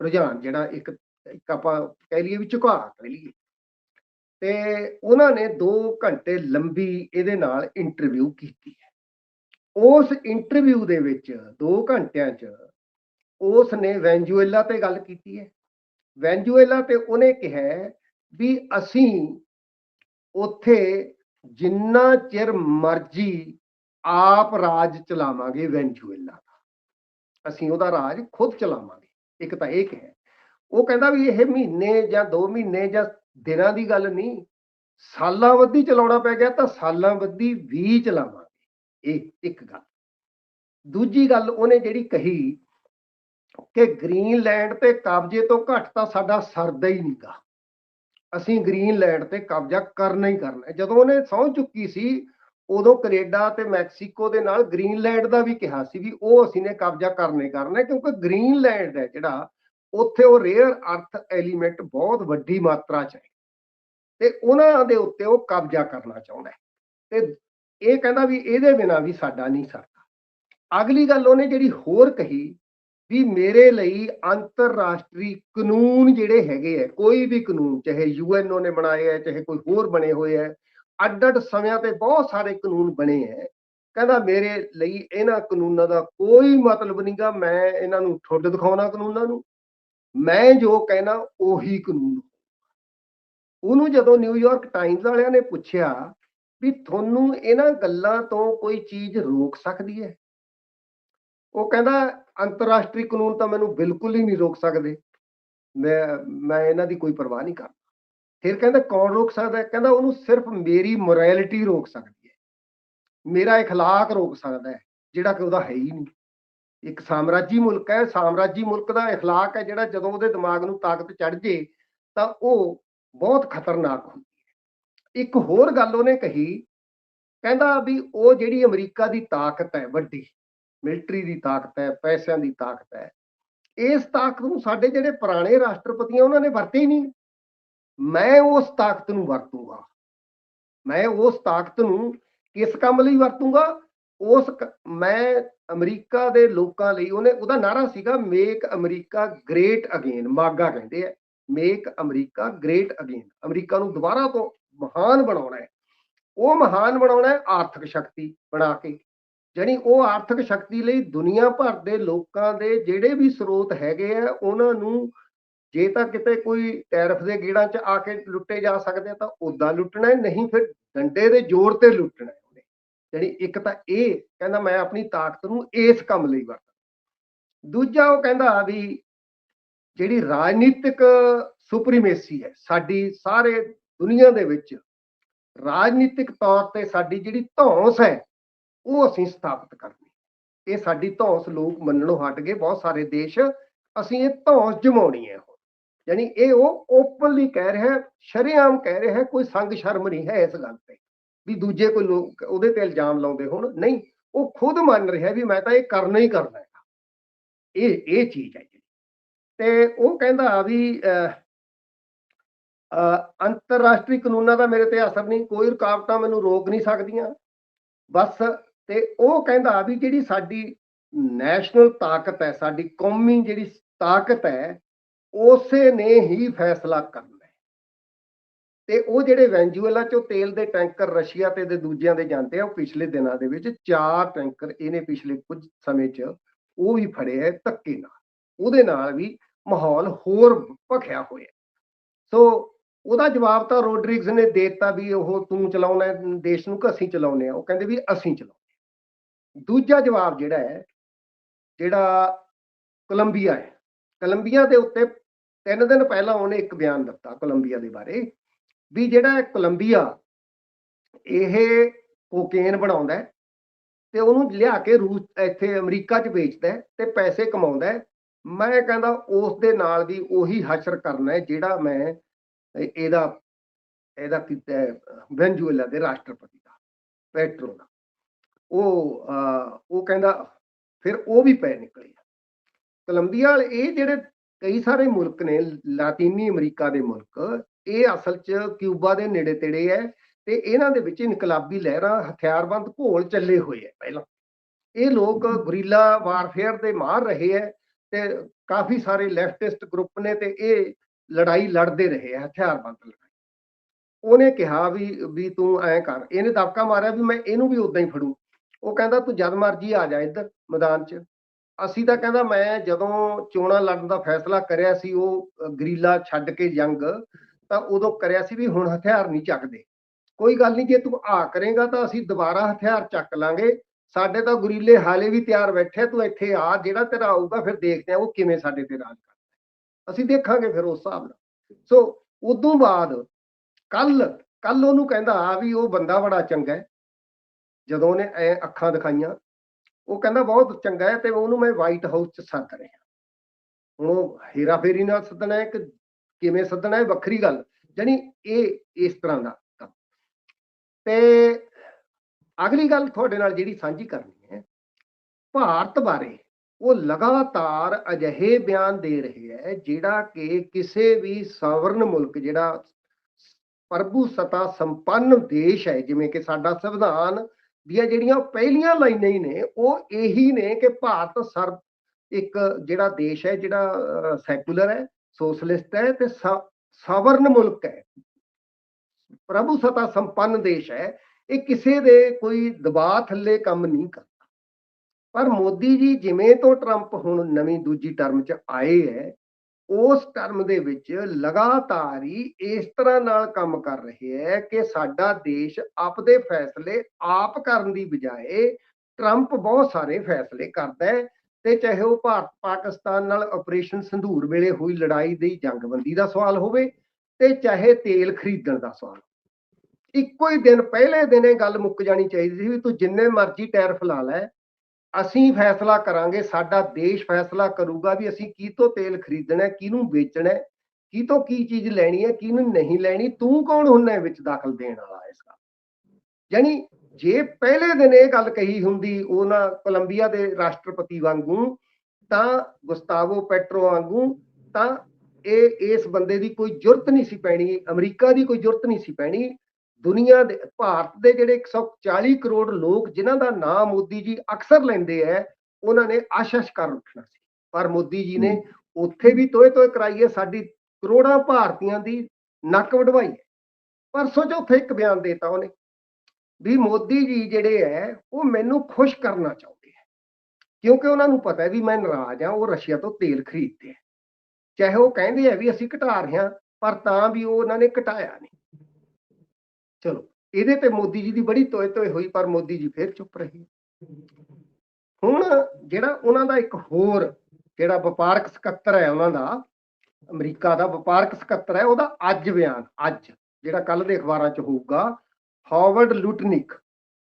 ਰੁਝਾਨ ਜਿਹੜਾ ਇੱਕ ਇੱਕ ਆਪਾਂ ਕਹਿ ਲਈਏ ਵੀ ਝੁਕਾ ਕਹਿ ਲਈਏ। ਤੇ ਉਹਨਾਂ ਨੇ 2 ਘੰਟੇ ਲੰਬੀ ਇਹਦੇ ਨਾਲ ਇੰਟਰਵਿਊ ਕੀਤੀ ਹੈ। ਉਸ ਇੰਟਰਵਿਊ ਦੇ ਵਿੱਚ 2 ਘੰਟਿਆਂ 'ਚ ਉਸ ਨੇ ਵੈਨਜ਼ੂਏਲਾ ਤੇ ਗੱਲ ਕੀਤੀ ਹੈ। ਵੈਨਜ਼ੂਏਲਾ ਤੇ ਉਹਨੇ ਕਿਹਾ ਵੀ ਅਸੀਂ ਉੱਥੇ ਜਿੰਨਾ ਚਿਰ ਮਰਜ਼ੀ ਆਪ ਰਾਜ ਚਲਾਵਾਂਗੇ ਵੈਨਜ਼ੂਏਲਾ ਦਾ। ਅਸੀਂ ਉਹਦਾ ਰਾਜ ਖੁਦ ਚਲਾਵਾਂਗੇ। ਇੱਕ ਤਾਂ ਇਹ ਕਿਹਾ ਉਹ ਕਹਿੰਦਾ ਵੀ ਇਹ ਮਹੀਨੇ ਜਾਂ 2 ਮਹੀਨੇ ਜਾਂ ਦਿਨਾਂ ਦੀ ਗੱਲ ਨਹੀਂ, ਸਾਲਾਂ ਵੱਧੀ ਚਲਾਉਣਾ ਪੈ ਗਿਆ ਤਾਂ ਸਾਲਾਂ ਵੱਧੀ ਵੀ ਚਲਾਵਾਂਗੇ। ਇਹ ਇੱਕ ਗੱਲ। ਦੂਜੀ ਗੱਲ ਉਹਨੇ ਜਿਹੜੀ ਕਹੀ ਕਿ ਗ੍ਰੀਨਲੈਂਡ ਤੇ ਕਬਜ਼ੇ ਤੋਂ ਘੱਟ ਤਾਂ ਸਾਡਾ ਸਰਦਾ ਹੀ ਨਹੀਂਗਾ ਅਸੀਂ ਗ੍ਰੀਨਲੈਂਡ ਤੇ ਕਬਜ਼ਾ ਕਰਨਾ ਹੀ ਕਰਨਾ ਜਦੋਂ ਉਹਨੇ ਸਹੁੰ ਚੁੱਕੀ ਸੀ, ਉਦੋਂ ਕੈਨੇਡਾ ਤੇ ਮੈਕਸੀਕੋ ਦੇ ਨਾਲ ਗ੍ਰੀਨਲੈਂਡ ਦਾ ਵੀ ਕਿਹਾ ਸੀ ਵੀ ਉਹ ਅਸੀਂ ਨੇ ਕਬਜ਼ਾ ਕਰਨੇ ਕਰਨਾ ਕਿਉਂਕਿ ਗ੍ਰੀਨਲੈਂਡ ਹੈ ਜਿਹੜਾ ਉੱਥੇ ਉਹ ਰੇਅਰ ਅਰਥ ਐਲੀਮੈਂਟ ਬਹੁਤ ਵੱਡੀ ਮਾਤਰਾ ਚ ਹੈ। ਤੇ ਉਹਨਾਂ ਦੇ ਉੱਤੇ ਉਹ ਕਬਜ਼ਾ ਕਰਨਾ ਚਾਹੁੰਦਾ ਹੈ। ਤੇ ਇਹ ਕਹਿੰਦਾ ਵੀ ਇਹਦੇ ਬਿਨਾ ਵੀ ਸਾਡਾ ਨਹੀਂ ਸਰਦਾ। ਅਗਲੀ ਗੱਲ ਉਹਨੇ ਜਿਹੜੀ ਹੋਰ ਕਹੀ ਵੀ ਮੇਰੇ ਲਈ ਅੰਤਰਰਾਸ਼ਟਰੀ ਕਾਨੂੰਨ ਜਿਹੜੇ ਹੈਗੇ ਆ ਕੋਈ ਵੀ ਕਾਨੂੰਨ, ਚਾਹੇ ਯੂਐਨਓ ਨੇ ਬਣਾਏ ਹੈ, ਚਾਹੇ ਕੋਈ ਹੋਰ ਬਣੇ ਹੋਏ ਹੈ ਅੱਡ ਅੱਡ ਸਮਿਆਂ ਤੇ ਬਹੁਤ ਸਾਰੇ ਕਾਨੂੰਨ ਬਣੇ ਹੈ। ਕਹਿੰਦਾ ਮੇਰੇ ਲਈ ਇਹਨਾਂ ਕਾਨੂੰਨਾਂ ਦਾ ਕੋਈ ਮਤਲਬ ਨਹੀਂਗਾ ਮੈਂ ਇਹਨਾਂ ਨੂੰ ਠੁੱਡ ਦਿਖਾਉਣਾ ਕਾਨੂੰਨਾਂ ਨੂੰ। ਮੈਂ ਜੋ ਕਹਿਣਾ ਉਹੀ ਕਾਨੂੰਨ ਉਹਨੂੰ ਜਦੋਂ ਨਿਊਯਾਰਕ ਟਾਈਮਜ਼ ਵਾਲਿਆਂ ਨੇ ਪੁੱਛਿਆ ਵੀ ਤੁਹਾਨੂੰ ਇਹਨਾਂ ਗੱਲਾਂ ਤੋਂ ਕੋਈ ਚੀਜ਼ ਰੋਕ ਸਕਦੀ ਹੈ ਉਹ ਕਹਿੰਦਾ ਅੰਤਰਰਾਸ਼ਟਰੀ ਕਾਨੂੰਨ ਤਾਂ ਮੈਨੂੰ ਬਿਲਕੁਲ ਹੀ ਨਹੀਂ ਰੋਕ ਸਕਦੇ ਮੈਂ ਮੈਂ ਇਹਨਾਂ ਦੀ ਕੋਈ ਪਰਵਾਹ ਨਹੀਂ ਕਰਦਾ ਫਿਰ ਕਹਿੰਦਾ ਕੌਣ ਰੋਕ ਸਕਦਾ ਹੈ ਕਹਿੰਦਾ ਉਹਨੂੰ ਸਿਰਫ ਮੇਰੀ ਮੋਰੈਲਿਟੀ ਰੋਕ ਸਕਦੀ ਹੈ ਮੇਰਾ اخلاق ਰੋਕ ਸਕਦਾ ਹੈ ਜਿਹੜਾ ਕਿ ਉਹਦਾ ਹੈ ਹੀ ਨਹੀਂ ਇੱਕ ਸਾਮਰਾਜੀ ਮੁਲਕ ਹੈ ਸਾਮਰਾਜੀ ਮੁਲਕ ਦਾ اخلاق ਹੈ ਜਿਹੜਾ ਜਦੋਂ ਉਹਦੇ ਦਿਮਾਗ ਨੂੰ ਤਾਕਤ ਚੜ ਜੇ ਤਾਂ ਉਹ ਬਹੁਤ ਖਤਰਨਾਕ ਹੁੰਦੀ ਹੈ ਇੱਕ ਹੋਰ ਗੱਲ ਉਹਨੇ ਕਹੀ ਕਹਿੰਦਾ ਵੀ ਉਹ ਜਿਹੜੀ ਅਮਰੀਕਾ ਦੀ ਤਾਕਤ ਹੈ ਵੱਡੀ ਮਿਲਟਰੀ ਦੀ ਤਾਕਤ ਹੈ ਪੈਸਿਆਂ ਦੀ ਤਾਕਤ ਹੈ ਇਸ ਤਾਕਤ ਨੂੰ ਸਾਡੇ ਜਿਹੜੇ ਪੁਰਾਣੇ ਰਾਸ਼ਟਰਪਤੀਆਂ ਉਹਨਾਂ ਨੇ ਵਰਤੇ ਹੀ ਨਹੀਂ ਮੈਂ ਉਸ ਤਾਕਤ ਨੂੰ ਵਰਤੂੰਗਾ ਮੈਂ ਉਸ ਤਾਕਤ ਨੂੰ ਕਿਸ ਕੰਮ ਲਈ ਵਰਤੂੰਗਾ ਉਸ ਕ- ਮੈਂ ਅਮਰੀਕਾ ਦੇ ਲੋਕਾਂ ਲਈ, ਉਹਨੇ, ਉਹਦਾ ਨਾਰਾ ਸੀਗਾ make America great again MAGA ਕਹਿੰਦੇ ਆ। Make America great again America ਨੂੰ ਦੁਬਾਰਾ ਤੋਂ ਮਹਾਨ ਬਣਾਉਣਾ ਹੈ। ਉਹ ਮਹਾਨ ਬਣਾਉਣਾ ਹੈ ਆਰਥਿਕ ਸ਼ਕਤੀ ਬਣਾ ਕੇ। ਜਾਣੀ ਉਹ ਆਰਥਿਕ ਸ਼ਕਤੀ ਲਈ ਦੁਨੀਆ ਭਰ ਦੇ ਲੋਕਾਂ ਦੇ ਜਿਹੜੇ ਵੀ ਸਰੋਤ ਹੈਗੇ ਆ, ਉਹਨਾਂ ਨੂੰ ਜੇ ਤਾਂ ਕਿਤੇ ਕੋਈ ਟੈਰਫ ਦੇ ਗੇੜਾਂ 'ਚ ਆ ਕੇ ਲੁੱਟੇ ਜਾ ਸਕਦੇ ਤਾਂ ਉਦਾਂ ਲੁੱਟਣਾ ਨਹੀਂ ਫਿਰ ਡੰਡੇ ਦੇ ਜ਼ੋਰ ਤੇ ਲੁੱਟਣਾ ਹੈ ਜਾਣੀ ਇੱਕ ਤਾਂ ਇਹ ਕਹਿੰਦਾ ਮੈਂ ਆਪਣੀ ਤਾਕਤ ਨੂੰ ਇਸ ਕੰਮ ਲਈ ਵਰਤਾਂ ਦੂਜਾ ਉਹ ਕਹਿੰਦਾ ਵੀ ਜਿਹੜੀ ਰਾਜਨੀਤਿਕ ਸੁਪਰੀਮੇਸੀ ਹੈ, ਸਾਡੀ ਸਾਰੇ ਦੁਨੀਆ ਦੇ ਵਿੱਚ ਰਾਜਨੀਤਿਕ ਤੌਰ ਤੇ ਸਾਡੀ ਜਿਹੜੀ ਧੌਂਸ ਹੈ, ਉਹ ਅਸੀਂ ਸਥਾਪਿਤ ਕਰਨੀ ਇਹ ਸਾਡੀ ਧੌਂਸ ਲੋਕ ਮੰਨਣੋਂ ਹਟ ਗਏ, ਬਹੁਤ ਸਾਰੇ ਦੇਸ਼ ਅਸੀਂ ਇਹ ਧੌਂਸ ਜਮਾਉਣੀ ਹੈ ਹੁਣ। ਯਾਨੀ ਇਹ ਉਹ ਓਪਨਲੀ ਕਹਿ ਰਿਹਾ, ਸ਼ਰੇਆਮ ਕਹਿ ਰਿਹਾ, ਕੋਈ ਸੰਗ ਸ਼ਰਮ ਨਹੀਂ ਹੈ ਇਸ ਗੱਲ ਤੇ। ਵੀ ਦੂਜੇ ਕੋਈ ਲੋਕ ਉਹਦੇ ਤੇ ਇਲਜ਼ਾਮ ਲਾਉਂਦੇ ਹੋਣ ਨਹੀਂ ਉਹ ਖੁਦ ਮੰਨ ਰਿਹਾ ਵੀ ਮੈਂ ਤਾਂ ਇਹ ਕਰਨਾ ਹੀ ਕਰਨਾ ਹੈ ਇਹ ਇਹ ਚੀਜ਼ ਹੈ ਤੇ ਉਹ ਕਹਿੰਦਾ ਵੀ ਅਹ, ਅੰਤਰਰਾਸ਼ਟਰੀ ਕਾਨੂੰਨਾਂ ਦਾ ਮੇਰੇ ਤੇ ਅਸਰ ਨਹੀਂ ਕੋਈ ਰੁਕਾਵਟਾਂ ਮੈਨੂੰ ਰੋਕ ਨਹੀਂ ਸਕਦੀਆਂ। ਬਸ ਤੇ ਉਹ ਕਹਿੰਦਾ ਵੀ ਜਿਹੜੀ ਸਾਡੀ ਨੈਸ਼ਨਲ ਤਾਕਤ ਹੈ ਸਾਡੀ ਕੌਮੀ ਜਿਹੜੀ ਤਾਕਤ ਹੈ ਉਸੇ ਨੇ ਹੀ ਫੈਸਲਾ ਕਰਨਾ। ਤੇ ਉਹ ਜਿਹੜੇ ਵੈਂਜੂਏਲਾ ਚੋਂ ਤੇਲ ਦੇ ਟੈਂਕਰ ਰਸ਼ੀਆ ਤੇ ਦੇ ਦੂਜਿਆਂ ਦੇ ਜਾਂਦੇ ਆ, ਉਹ ਪਿਛਲੇ ਦਿਨਾਂ ਦੇ ਵਿੱਚ ਚਾਰ ਟੈਂਕਰ ਇਹਨੇ ਪਿਛਲੇ ਕੁਝ ਸਮੇਂ 'ਚ ਉਹ ਵੀ ਫੜੇ ਹੈ ਧੱਕੇ ਨਾਲ। ਉਹਦੇ ਨਾਲ ਵੀ ਮਾਹੌਲ ਹੋਰ ਭਖਿਆ ਹੋਇਆ। ਸੋ ਉਹਦਾ ਜਵਾਬ ਤਾਂ ਰੋਡਰਿਗਸ ਨੇ ਦੇ ਦਿੱਤਾ ਵੀ ਉਹ ਤੂੰ ਚਲਾਉਣਾ ਦੇਸ਼ ਨੂੰ ਕਿ ਅਸੀਂ ਚਲਾਉਨੇ ਆ ਉਹ ਕਹਿੰਦੇ ਵੀ ਅਸੀਂ ਚਲਾਉਨੇ ਦੂਜਾ ਜਵਾਬ ਜਿਹੜਾ ਹੈ, ਜਿਹੜਾ ਕੋਲੰਬੀਆ ਹੈ। ਕੋਲੰਬੀਆ ਦੇ ਉੱਤੇ ਤਿੰਨ ਦਿਨ ਪਹਿਲਾਂ ਉਹਨੇ ਇੱਕ ਬਿਆਨ ਦਿੱਤਾ ਕੋਲੰਬੀਆ ਦੇ ਬਾਰੇ। ਵੀ ਜਿਹੜਾ ਕੋਲੰਬੀਆ ਇਹ ਕੋਕੇਨ ਬਣਾਉਂਦਾ ਤੇ ਉਹਨੂੰ ਲਿਆ ਕੇ ਰੂਸ, ਇੱਥੇ ਅਮਰੀਕਾ 'ਚ ਵੇਚਦਾ ਤੇ ਪੈਸੇ ਕਮਾਉਂਦਾ ਮੈਂ ਕਹਿੰਦਾ ਉਸ ਦੇ ਨਾਲ ਵੀ ਉਹੀ ਹਸ਼ਰ ਕਰਨਾ ਹੈ ਜਿਹੜਾ ਮੈਂ ਇਹਦਾ ਇਹਦਾ ਕੀਤਾ ਵੈਨਜ਼ੂਏਲਾ ਦੇ ਰਾਸ਼ਟਰਪਤੀ ਦਾ, ਪੈਟਰੋ ਦਾ। ਉਹ ਉਹ ਕਹਿੰਦਾ ਫਿਰ ਉਹ ਵੀ ਪੈ ਨਿਕਲੇ ਕੋਲੰਬੀਆ ਵਾਲੇ, ਇਹ ਜਿਹੜੇ ਕਈ ਸਾਰੇ ਮੁਲਕ ਨੇ, ਲਾਤੀਨੀ ਅਮਰੀਕਾ ਦੇ ਮੁਲਕ ਇਹ ਅਸਲ 'ਚ ਕਿਊਬਾ ਦੇ ਨੇੜੇ ਤੇੜੇ ਹੈ ਤੇ ਇਹਨਾਂ ਦੇ ਵਿੱਚ ਇਨਕਲਾਬੀ ਲਹਿਰਾਂ ਹਥਿਆਰਬੰਦ ਘੋਲ ਚੱਲੇ ਹੋਏ ਹੈ ਪਹਿਲਾਂ। ਇਹ ਲੋਕ ਗਰੀਲਾ ਵਾਰਫੇਅਰ ਦੇ ਮਾਰ ਰਹੇ ਹੈ ਤੇ ਕਾਫੀ ਸਾਰੇ ਲੈਫਟਿਸਟ ਗਰੁੱਪ ਨੇ ਤੇ ਇਹ ਲੜਾਈ ਲੜਦੇ ਰਹੇ ਹੈ, ਹਥਿਆਰਬੰਦ ਲੜਾਈ। ਉਹਨੇ ਕਿਹਾ ਵੀ ਵੀ ਤੂੰ ਐਂ ਕਰ, ਇਹਨੇ ਦਬਕਾ ਮਾਰਿਆ ਵੀ ਮੈਂ ਇਹਨੂੰ ਵੀ ਉਦਾਂ ਹੀ ਫੜੂ। ਉਹ ਕਹਿੰਦਾ, ਤੂੰ ਜਦ ਮਰਜ਼ੀ ਆ ਜਾ ਇੱਧਰ ਮੈਦਾਨ 'ਚ। ਅਸੀਂ ਤਾਂ ਕਹਿੰਦਾ, ਮੈਂ ਜਦੋਂ ਚੋਣਾਂ ਲੜਨ ਦਾ ਫੈਸਲਾ ਕਰਿਆ ਸੀ, ਉਹ ਗਰੀਲਾ ਛੱਡ ਕੇ ਜੰਗ ਤਾਂ ਉਦੋਂ ਕਰਿਆ ਸੀ ਵੀ ਹੁਣ ਹਥਿਆਰ ਨਹੀਂ ਚੱਕਦੇ। ਕੋਈ ਗੱਲ ਨਹੀਂ, ਜੇ ਤੂੰ ਆ ਕਰੇਗਾ ਤਾਂ ਅਸੀਂ ਦੁਬਾਰਾ ਹਥਿਆਰ ਚੱਕ ਲਾਂਗੇ। ਸਾਡੇ ਤਾਂ ਗੁਰੀਲੇ ਹਾਲੇ ਵੀ ਤਿਆਰ ਬੈਠੇ ਤੂੰ ਇੱਥੇ ਆ, ਜਿਹੜਾ ਤੇਰਾ ਆਊਗਾ ਫਿਰ ਦੇਖਦੇ ਆ ਉਹ ਕਿਵੇਂ ਸਾਡੇ ਤੇ ਰਾਜ ਕਰਦਾ ਅਸੀਂ ਦੇਖਾਂਗੇ ਫਿਰ ਉਸ ਹਿਸਾਬ ਨਾਲ। ਸੋ ਉਦੋਂ ਬਾਅਦ ਕੱਲ ਕੱਲ ਉਹਨੂੰ ਕਹਿੰਦਾ, ਆ ਵੀ ਉਹ ਬੰਦਾ ਬੜਾ ਚੰਗਾ ਹੈ। ਜਦੋਂ ਉਹਨੇ ਐ ਅੱਖਾਂ ਦਿਖਾਈਆਂ, ਉਹ ਕਹਿੰਦਾ, ਬਹੁਤ ਚੰਗਾ ਹੈ ਤੇ ਉਹਨੂੰ ਮੈਂ ਵਾਈਟ ਹਾਊਸ ਚ ਸੱਦ ਰਿਹਾ ਹੁਣ ਉਹ ਹੀਰਾ ਫੇਰੀ ਨਾਲ ਸੱਦਣਾ ਹੈ ਕਿ ਕਿਵੇਂ ਸੱਦਣਾ ਹੈ ਵੱਖਰੀ ਗੱਲ, ਜਾਣੀ ਇਹ ਇਸ ਤਰ੍ਹਾਂ ਦਾ ਕੰਮ। ਤੇ ਅਗਲੀ ਗੱਲ ਤੁਹਾਡੇ ਨਾਲ ਜਿਹੜੀ ਸਾਂਝੀ ਕਰਨੀ ਹੈ, ਭਾਰਤ ਬਾਰੇ ਉਹ ਲਗਾਤਾਰ ਅਜਿਹੇ ਬਿਆਨ ਦੇ ਰਹੇ ਹੈ, ਜਿਹੜਾ ਕਿ ਕਿਸੇ ਵੀ ਸਵਰਨ ਮੁਲਕ, ਜਿਹੜਾ ਪ੍ਰਭੂ ਸਤਾ ਸੰਪੰਨ ਦੇਸ਼ ਹੈ, ਜਿਵੇਂ ਕਿ ਸਾਡਾ ਸੰਵਿਧਾਨ ਦੀਆਂ ਜਿਹੜੀਆਂ ਪਹਿਲੀਆਂ ਲਾਈਨਾਂ ਹੀ ਨੇ, ਉਹ ਇਹੀ ਨੇ ਕਿ ਭਾਰਤ ਸਰਬ ਇੱਕ ਜਿਹੜਾ ਦੇਸ਼ ਹੈ, ਜਿਹੜਾ ਸੈਕੂਲਰ ਹੈ ਸੋਸ਼ਲਿਸਟ ਹੈ ਤੇ ਸ- ਸਵਰਨ ਮੁਲਕ ਹੈ। ਪ੍ਰਭੂ ਸਤਾ ਸੰਪੰਨ ਦੇਸ਼ ਹੈ। ਇਹ ਕਿਸੇ ਦੇ ਕੋਈ ਦਬਾਅ ਥੱਲੇ ਕੰਮ ਨਹੀਂ ਕਰਦਾ। ਪਰ ਮੋਦੀ ਜੀ ਜਿਵੇਂ ਤੋਂ ਟਰੰਪ ਹੁਣ ਨਵੀਂ ਦੂਜੀ ਟਰਮ 'ਚ ਆਏ ਹੈ, ਉਸ ਟਰਮ ਦੇ ਵਿੱਚ ਲਗਾਤਾਰ ਹੀ ਇਸ ਤਰ੍ਹਾਂ ਨਾਲ ਕੰਮ ਕਰ ਰਹੇ ਹੈ ਕਿ ਸਾਡਾ ਦੇਸ਼ ਆਪਦੇ ਫੈਸਲੇ ਆਪ ਕਰਨ ਦੀ ਬਜਾਏ ਟਰੰਪ ਬਹੁਤ ਸਾਰੇ ਫੈਸਲੇ ਕਰਦਾ ਹੈ। ਤੇ ਚਾਹੇ ਉਹ ਭਾਰਤ ਪਾਕਿਸਤਾਨ ਨਾਲ ਆਪਰੇਸ਼ਨ ਸੰਧੂਰ ਵੇਲੇ ਹੋਈ ਲੜਾਈ ਦੀ ਜੰਗਬੰਦੀ ਦਾ ਸਵਾਲ ਹੋਵੇ ਤੇ ਚਾਹੇ ਤੇਲ ਖਰੀਦਣ ਦਾ ਸਵਾਲ ਇੱਕੋ ਹੀ ਦਿਨ ਪਹਿਲੇ ਦਿਨ ਇਹ ਗੱਲ ਮੁੱਕ ਜਾਣੀ ਚਾਹੀਦੀ ਸੀ ਵੀ ਤੂੰ ਜਿੰਨੇ ਮਰਜ਼ੀ ਟੈਰਫ ਲਾ ਲੈ, ਅਸੀਂ ਫੈਸਲਾ ਕਰਾਂਗੇ, ਸਾਡਾ ਦੇਸ਼ ਫੈਸਲਾ ਕਰੂਗਾ ਵੀ ਅਸੀਂ ਕੀ ਤੋਂ ਤੇਲ ਖਰੀਦਣਾ ਹੈ ਕਿਹਨੂੰ ਵੇਚਣਾ ਹੈ ਕੀ ਤੋਂ ਕੀ ਚੀਜ਼ ਲੈਣੀ ਹੈ, ਕਿਹਨੂੰ ਨਹੀਂ ਲੈਣੀ, ਤੂੰ ਕੌਣ ਹੁੰਨਾ ਹੈ ਵਿੱਚ ਦਾਖਲ ਦੇਣ ਵਾਲਾ ਇਸ ਗੱਲ ਯਾਨੀ ਜੇ ਪਹਿਲੇ ਦਿਨ ਇਹ ਗੱਲ ਕਹੀ ਹੁੰਦੀ ਉਹਨਾਂ ਕੋਲੰਬੀਆ ਦੇ ਰਾਸ਼ਟਰਪਤੀ ਵਾਂਗੂ ਤਾਂ ਗੁਸਤਾਵੋ ਪੈਟਰੋ ਵਾਂਗੂ ਤਾਂ ਇਹ ਇਸ ਬੰਦੇ ਦੀ ਕੋਈ ਜ਼ਰੂਰਤ ਨਹੀਂ ਸੀ ਪੈਣੀ ਅਮਰੀਕਾ ਦੀ ਕੋਈ ਜ਼ਰੂਰਤ ਨਹੀਂ ਸੀ ਪੈਣੀ। ਦੁਨੀਆ ਦੇ ਭਾਰਤ ਦੇ ਜਿਹੜੇ 140 ਕਰੋੜ ਲੋਕ ਜਿਨ੍ਹਾਂ ਦਾ ਨਾਮ ਮੋਦੀ ਜੀ ਅਕਸਰ ਲੈਂਦੇ ਐ ਉਹਨਾਂ ਨੇ ਆਸ਼ਾਸ਼ ਕਰ ਉੱਠਣਾ ਸੀ। ਪਰ ਮੋਦੀ ਜੀ ਨੇ ਉੱਥੇ ਵੀ ਤੋਏ ਤੋਏ ਕਰਾਈਏ ਸਾਡੀ ਕਰੋੜਾਂ ਭਾਰਤੀਆਂ ਦੀ ਨੱਕ ਵਡਵਾਈ ਹੈ ਪਰਸੋਂ ਚੌਥੇ ਇੱਕ ਬਿਆਨ ਦੇਤਾ ਉਹਨੇ। ਵੀ ਮੋਦੀ ਜੀ ਜਿਹੜੇ ਐ, ਉਹ ਮੈਨੂੰ ਖੁਸ਼ ਕਰਨਾ ਚਾਹੁੰਦੇ ਐ। ਕਿਉਂਕਿ ਉਹਨਾਂ ਨੂੰ ਪਤਾ ਹੈ ਵੀ ਮੈਂ ਨਾਰਾਜ਼ ਆ, ਉਹ ਰਸ਼ੀਆ ਤੋਂ ਤੇਲ ਖਰੀਦਦੇ ਆ ਚਾਹੇ ਉਹ ਕਹਿੰਦੇ ਆ ਵੀ ਅਸੀਂ ਘਟਾ ਰਹੇ ਹਾਂ ਪਰ ਤਾਂ ਵੀ ਉਹ ਉਹਨਾਂ ਨੇ ਘਟਾਇਆ ਨਹੀਂ ਚਲੋ, ਇਹਦੇ ਤੇ ਮੋਦੀ ਜੀ ਦੀ ਬੜੀ ਤੋਏ ਤੋਏ ਹੋਈ, ਪਰ ਮੋਦੀ ਜੀ ਫੇਰ ਚੁੱਪ ਰਹੇ। ਹੁਣ ਜਿਹੜਾ ਉਹਨਾਂ ਦਾ ਇੱਕ ਹੋਰ ਜਿਹੜਾ ਵਪਾਰਕ ਸਕੱਤਰ ਹੈ ਉਹਨਾਂ ਦਾ, ਅਮਰੀਕਾ ਦਾ ਵਪਾਰਕ ਸਕੱਤਰ ਹੈ ਉਹਦਾ ਅੱਜ ਬਿਆਨ, ਅੱਜ, ਜਿਹੜਾ ਕੱਲ ਦੇ ਅਖਬਾਰਾਂ 'ਚ ਹੋਊਗਾ ਹਾਰਵਰਡ ਲੁਟਨਿਕ,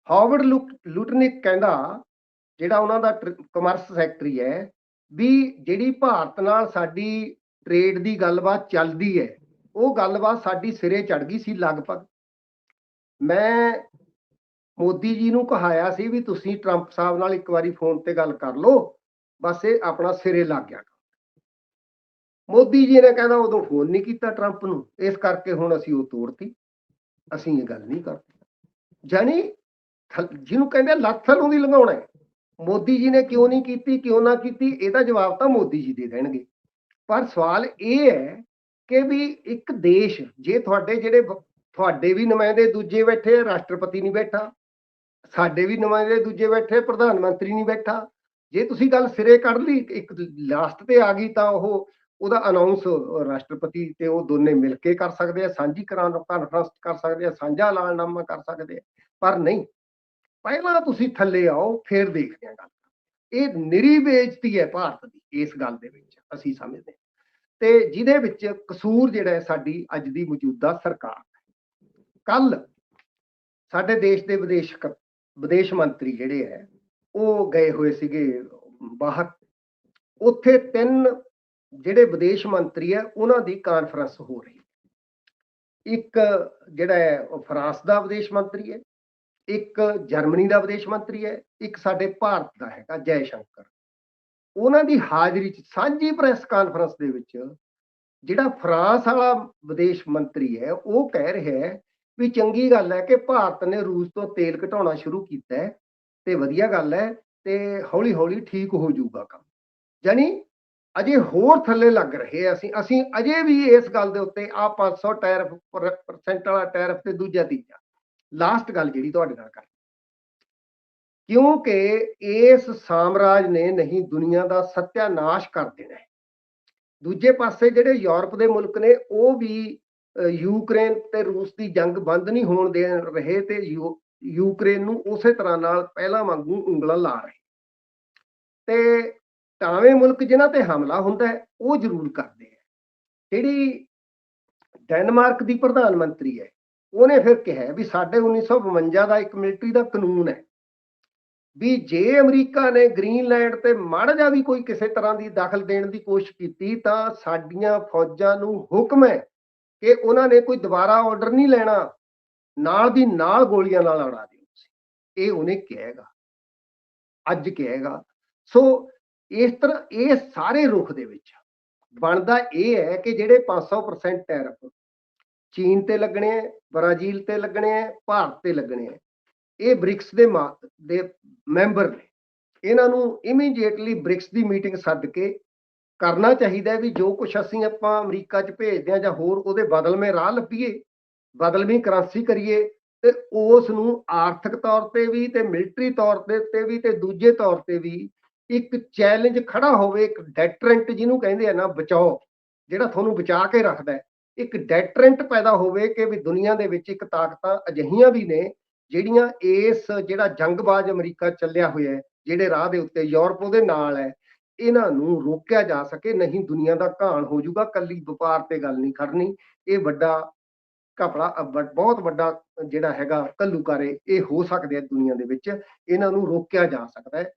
ਹਾਰਵਰਡ ਲੁਟ- ਲੁਟਨਿਕ ਕਹਿੰਦਾ ਜਿਹੜਾ ਉਹਨਾਂ ਦਾ ਕਮਰਸ ਸੈਕਟਰੀ ਹੈ ਵੀ ਜਿਹੜੀ ਭਾਰਤ ਨਾਲ ਸਾਡੀ ਟ੍ਰੇਡ ਦੀ ਗੱਲਬਾਤ ਚੱਲਦੀ ਹੈ, ਉਹ ਗੱਲਬਾਤ ਸਾਡੀ ਸਿਰੇ ਚੜ ਗਈ ਸੀ ਲਗਭਗ। ਮੈਂ ਮੋਦੀ ਜੀ ਨੂੰ ਕਹਾਇਆ ਸੀ ਵੀ ਤੁਸੀਂ ਟਰੰਪ ਸਾਹਿਬ ਨਾਲ ਇੱਕ ਵਾਰੀ ਫੋਨ ਤੇ ਗੱਲ ਕਰ ਲਓ, ਬਸ ਇਹ ਆਪਣਾ ਸਿਰੇ ਲੱਗ ਗਿਆ ਮੋਦੀ ਜੀ ਨੇ ਕਹਿੰਦਾ ਉਦੋਂ ਫੋਨ ਨਹੀਂ ਕੀਤਾ ਟਰੰਪ ਨੂੰ, ਇਸ ਕਰਕੇ ਹੁਣ ਅਸੀਂ ਉਹ ਤੋੜਤੀ। ਅਸੀਂ ਇਹ ਗੱਲ ਨਹੀਂ ਕਰਦੇ। ਜਾਨੀ ਜਿਹਨੂੰ ਕਹਿੰਦੇ ਲੱਤ ਥਲੋਂ ਦੀ ਲੰਘਾਉਣਾ ਹੈ। ਮੋਦੀ ਜੀ ਨੇ ਕਿਉਂ ਨਹੀਂ ਕੀਤੀ, ਕਿਉਂ ਨਾ ਕੀਤੀ, ਇਹਦਾ ਜਵਾਬ ਤਾਂ ਮੋਦੀ ਜੀ ਦੇ ਦੇਣਗੇ। ਪਰ ਸਵਾਲ ਇਹ ਹੈ ਕਿ ਵੀ ਇੱਕ ਦੇਸ਼, ਜੇ ਤੁਹਾਡੇ ਜਿਹੜੇ ਤੁਹਾਡੇ ਵੀ ਨੁਮਾਇੰਦੇ ਦੂਜੇ ਬੈਠੇ ਰਾਸ਼ਟਰਪਤੀ ਨਹੀਂ ਬੈਠਾ, ਸਾਡੇ ਵੀ ਨੁਮਾਇੰਦੇ ਦੂਜੇ ਬੈਠੇ, ਪ੍ਰਧਾਨ ਮੰਤਰੀ ਨਹੀਂ ਬੈਠਾ, ਜੇ ਤੁਸੀਂ ਗੱਲ ਸਿਰੇ ਕੱਢ ਲਈ, ਇੱਕ ਲਾਸਟ ਤੇ ਆ ਗਈ ਤਾਂ ਉਹ ਉਹਦਾ ਅਨਾਉਂਸ ਰਾਸ਼ਟਰਪਤੀ ਤੇ ਉਹ ਦੋਨੇ ਮਿਲ ਕੇ ਕਰ ਸਕਦੇ ਆ, ਸਾਂਝੀ ਕਾਨਫਰੰਸ ਕਰ ਸਕਦੇ ਆ, ਸਾਂਝਾ ਐਲਾਨਨਾਮਾ ਕਰ ਸਕਦੇ ਆ, ਪਰ ਨਹੀਂ। ਪਹਿਲਾਂ ਤੁਸੀਂ ਥੱਲੇ ਆਓ, ਫਿਰ ਦੇਖਦੇ ਆ ਗੱਲ। ਇਹ ਨਿਰੀ ਬੇਇੱਜ਼ਤੀ ਹੈ ਭਾਰਤ ਦੀ, ਇਸ ਗੱਲ ਦੇ ਵਿੱਚ ਅਸੀਂ ਸਮਝਦੇ ਹਾਂ। ਤੇ ਜਿਹਦੇ ਵਿੱਚ ਕਸੂਰ ਜਿਹੜਾ ਹੈ ਸਾਡੀ ਅੱਜ ਦੀ ਮੌਜੂਦਾ ਸਰਕਾਰ ਕੱਲ ਸਾਡੇ ਦੇਸ਼ ਦੇ ਵਿਦੇਸ਼ ਸਕੱਤਰ ਵਿਦੇਸ਼ ਮੰਤਰੀ ਜਿਹੜੇ ਹੈ, ਉਹ ਗਏ ਹੋਏ ਸੀਗੇ ਬਾਹਰ। ਉੱਥੇ ਤਿੰਨ ਜਿਹੜੇ ਵਿਦੇਸ਼ ਮੰਤਰੀ ਹੈ ਉਹਨਾਂ ਦੀ ਕਾਨਫਰੰਸ ਹੋ ਰਹੀ ਹੈ। ਇੱਕ ਜਿਹੜਾ ਹੈ, ਉਹ ਫਰਾਂਸ ਦਾ ਵਿਦੇਸ਼ ਮੰਤਰੀ ਹੈ, ਇੱਕ ਜਰਮਨੀ ਦਾ ਵਿਦੇਸ਼ ਮੰਤਰੀ ਹੈ, ਇੱਕ ਸਾਡੇ ਭਾਰਤ ਦਾ ਹੈਗਾ, ਜੈ ਸ਼ੰਕਰ। ਉਹਨਾਂ ਦੀ ਹਾਜ਼ਰੀ 'ਚ ਸਾਂਝੀ ਪ੍ਰੈਸ ਕਾਨਫਰੰਸ ਦੇ ਵਿੱਚ ਜਿਹੜਾ ਫਰਾਂਸ ਵਾਲਾ ਵਿਦੇਸ਼ ਮੰਤਰੀ ਹੈ, ਉਹ ਕਹਿ ਰਿਹਾ ਹੈ ਵੀ ਚੰਗੀ ਗੱਲ ਹੈ ਕਿ ਭਾਰਤ ਨੇ ਰੂਸ ਤੋਂ ਤੇਲ ਘਟਾਉਣਾ ਸ਼ੁਰੂ ਕੀਤਾ ਹੈ ਤੇ ਵਧੀਆ ਗੱਲ ਹੈ ਤੇ ਹੌਲੀ ਹੌਲੀ ਠੀਕ ਹੋ ਜਾਊਗਾ ਕੰਮ। ਯਾਨੀ ਅਜੇ ਹੋਰ ਥੱਲੇ ਲੱਗ ਰਹੇ ਆ ਅਸੀਂ ਅਸੀਂ ਅਜੇ ਵੀ ਇਸ ਗੱਲ ਦੇ ਉੱਤੇ ਆ 500 ਟੈਰਫ ਪਰਸੈਂਟ ਵਾਲਾ ਟੈਰਫ ਤੇ ਦੂਜਾ ਤੀਜਾ। ਲਾਸਟ ਗੱਲ ਜਿਹੜੀ ਤੁਹਾਡੇ ਨਾਲ ਕਰ ਕਿਉਂਕਿ ਇਸ ਸਾਮਰਾਜ ਨੇ ਨਹੀਂ ਦੁਨੀਆ ਦਾ ਸੱਤਿਆਨਾਸ਼ ਕਰ ਦੇਣਾ ਹੈ। ਦੂਜੇ ਪਾਸੇ ਜਿਹੜੇ ਯੂਰਪ ਦੇ ਮੁਲਕ ਨੇ, ਉਹ ਵੀ ਯੂਕਰੇਨ ਤੇ ਰੂਸ ਦੀ ਜੰਗ ਬੰਦ ਨਹੀਂ ਹੋਣ ਦੇ ਰਹੇ ਤੇ ਯੂ- ਯੂਕਰੇਨ ਨੂੰ ਉਸੇ ਤਰ੍ਹਾਂ ਨਾਲ ਪਹਿਲਾਂ ਵਾਂਗੂ ਉਂਗਲਾਂ ਲਾ ਰਹੇ। ਤੇ ਤਾਵੇਂ ਮੁਲਕ ਜਿਨ੍ਹਾਂ ਤੇ ਹਮਲਾ ਹੁੰਦਾ ਹੈ, ਉਹ ਜ਼ਰੂਰ ਕਰਦੇ ਹੈ। ਜਿਹੜੀ ਡੈਨਮਾਰਕ ਦੀ ਪ੍ਰਧਾਨ ਮੰਤਰੀ ਹੈ, ਉਹਨੇ ਫਿਰ ਕਿਹਾ ਵੀ ਸਾਡੇ 1952 ਦਾ ਇੱਕ ਮਿਲਟਰੀ ਦਾ ਕਾਨੂੰਨ ਹੈ ਵੀ ਜੇ ਅਮਰੀਕਾ ਨੇ ਗ੍ਰੀਨਲੈਂਡ ਤੇ ਮਾੜਾ ਜਿਹਾ ਵੀ ਕੋਈ ਕਿਸੇ ਤਰ੍ਹਾਂ ਦੀ ਦਖਲ ਦੇਣ ਦੀ ਕੋਸ਼ਿਸ਼ ਕੀਤੀ, ਤਾਂ ਸਾਡੀਆਂ ਫੌਜਾਂ ਨੂੰ ਹੁਕਮ ਹੈ ਕਿ ਉਹਨਾਂ ਨੇ ਕੋਈ ਦੁਬਾਰਾ ਆਰਡਰ ਨਹੀਂ ਲੈਣਾ, ਨਾਲ ਦੀ ਨਾਲ ਗੋਲੀਆਂ ਨਾਲ ਉਡਾ ਦਿਓ। ਤੁਸੀਂ ਇਹ ਉਹਨੇ ਕਹੇਗਾ ਅੱਜ ਕਹੇਗਾ ਸੋ ਇਸ ਤਰ੍ਹਾਂ ਇਹ ਸਾਰੇ ਰੁਖ ਦੇ ਵਿੱਚ ਬਣਦਾ ਇਹ ਹੈ ਕਿ ਜਿਹੜੇ 500% ਟੈਰਫ ਚੀਨ ਤੇ ਲੱਗਣੇ ਹੈ ਬ੍ਰਾਜ਼ੀਲ ਤੇ ਲੱਗਣੇ ਹੈ ਭਾਰਤ ਤੇ ਲੱਗਣੇ ਹੈ ਇਹ ਬ੍ਰਿਕਸ ਦੇ ਮਾ- ਦੇ ਮੈਂਬਰ ਨੇ। ਇਹਨਾਂ ਨੂੰ ਇਮੀਡੀਏਟਲੀ ਬ੍ਰਿਕਸ ਦੀ ਮੀਟਿੰਗ ਸੱਦ ਕੇ ਕਰਨਾ ਚਾਹੀਦਾ ਵੀ ਜੋ ਕੁਝ ਅਸੀਂ ਆਪਾਂ ਅਮਰੀਕਾ 'ਚ ਭੇਜਦੇ ਹਾਂ ਜਾਂ ਹੋਰ ਉਹਦੇ ਬਦਲਵੇਂ ਰਾਹ ਲੱਭੀਏ ਬਦਲਵੀਂ ਕਰੰਸੀ ਕਰੀਏ ਤੇ ਉਸ ਨੂੰ ਆਰਥਿਕ ਤੌਰ ਤੇ ਵੀ ਤੇ ਮਿਲਟਰੀ ਤੌਰ ਤੇ ਤੇ ਵੀ ਤੇ ਦੂਜੇ ਤੌਰ ਤੇ ਵੀ ਇੱਕ ਚੈਲੰਜ ਖੜਾ ਹੋਵੇ, ਇੱਕ ਡੈਟਰੈਂਟ ਜਿਹਨੂੰ ਕਹਿੰਦੇ ਆ ਨਾ, ਬਚਾਓ, ਜਿਹੜਾ ਤੁਹਾਨੂੰ ਬਚਾ ਕੇ ਰੱਖਦਾ ਹੈ। ਇੱਕ ਡੈਟਰੈਂਟ ਪੈਦਾ ਹੋਵੇ ਕਿ ਵੀ ਦੁਨੀਆ ਦੇ ਵਿੱਚ ਇੱਕ ਤਾਕਤਾਂ ਅਜਿਹੀਆਂ ਵੀ ਨੇ, ਜਿਹੜੀਆਂ ਇਸ ਜਿਹੜਾ ਜੰਗਬਾਜ਼ ਅਮਰੀਕਾ ਚੱਲਿਆ ਹੋਇਆ ਹੈ, ਜਿਹੜੇ ਰਾਹ ਦੇ ਉੱਤੇ ਯੂਰਪ ਉਹਦੇ ਨਾਲ ਹੈ, ਇਹਨਾਂ ਨੂੰ ਰੋਕਿਆ ਜਾ ਸਕੇ, ਨਹੀਂ ਦੁਨੀਆ ਦਾ ਘਾਣ ਹੋ ਜਾਊਗਾ, ਕੱਲੀ ਵਪਾਰ ਤੇ ਗੱਲ ਨਹੀਂ ਖੜਨੀ। ਇਹ ਵੱਡਾ ਕਪੜਾ ਬਹੁਤ ਵੱਡਾ ਜਿਹੜਾ ਹੈਗਾ ਕੱਲੂਕਾਰੇ ਇਹ ਹੋ ਸਕਦੇ ਆ ਦੁਨੀਆ ਦੇ ਵਿੱਚ। ਇਹਨਾਂ ਨੂੰ ਰੋਕਿਆ ਜਾ ਸਕਦਾ ਹੈ।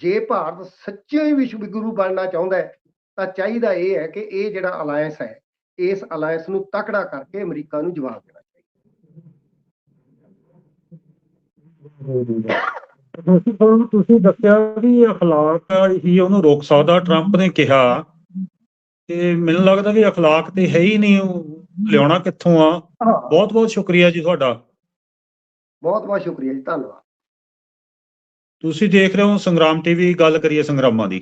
ਜੇ ਭਾਰਤ ਸੱਚੇ ਹੀ ਵਿਸ਼ਵ ਗੁਰੂ ਬਣਨਾ ਚਾਹੁੰਦਾ ਹੈ ਤਾਂ ਚਾਹੀਦਾ ਇਹ ਹੈ ਕਿ ਇਹ ਜਿਹੜਾ ਅਲਾਈਅੰਸ ਹੈ ਇਸ ਅਲਾਈਅੰਸ ਨੂੰ ਤਕੜਾ ਕਰਕੇ ਅਮਰੀਕਾ ਨੂੰ ਜਵਾਬ ਦੇਣਾ ਚਾਹੀਦਾ ਤੁਸੀਂ ਤੁਹਾਨੂੰ ਤੁਸੀਂ ਦੱਸਿਆ ਵੀ اخلاق ਹੀ ਉਹਨੂੰ ਰੋਕ ਸਕਦਾ ਟਰੰਪ ਨੇ ਕਿਹਾ ਤੇ ਮੈਨੂੰ ਲੱਗਦਾ ਵੀ اخلاق ਤੇ ਹੈ ਹੀ ਨਹੀਂ ਉਹ ਲਿਆਉਣਾ ਕਿੱਥੋਂ ਆ ਬਹੁਤ ਬਹੁਤ ਸ਼ੁਕਰੀਆ ਜੀ ਤੁਹਾਡਾ ਬਹੁਤ ਬਹੁਤ ਸ਼ੁਕਰੀਆ ਜੀ ਧੰਨਵਾਦ ਤੁਸੀਂ ਦੇਖ ਰਹੇ ਹੋ ਸੰਗਰਾਮ ਟੀਵੀ ਗੱਲ ਕਰੀਏ ਸੰਗਰਾਮਾਂ ਦੀ।